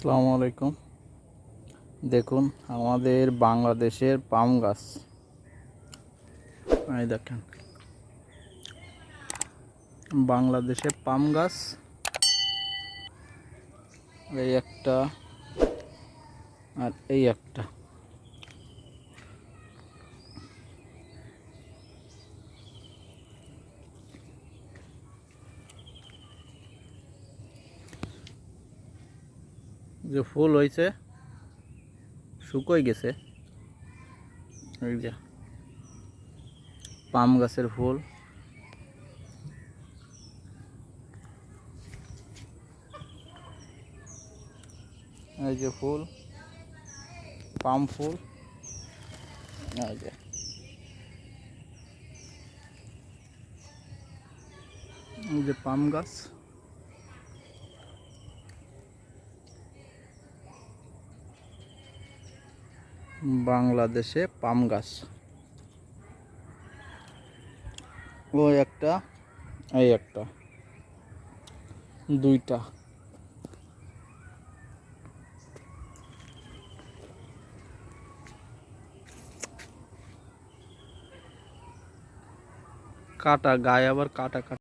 আসসালামু আলাইকুম। দেখুন, আমাদের বাংলাদেশের পাম গাছ। এই দেখেন। বাংলাদেশের পাম গাছ। এই একটা আর এই একটা। যে ফুল হয়েছে শুকোই গেছে। এই যে, পাম গাছের ফুল। এই যে ফুল, পাম ফুল। এই যে পাম গাছ। বাংলাদেশে পাম গাছ। ও একটা এই একটা দুইটা। কাটা গায়ে আবার কাটা কাটা।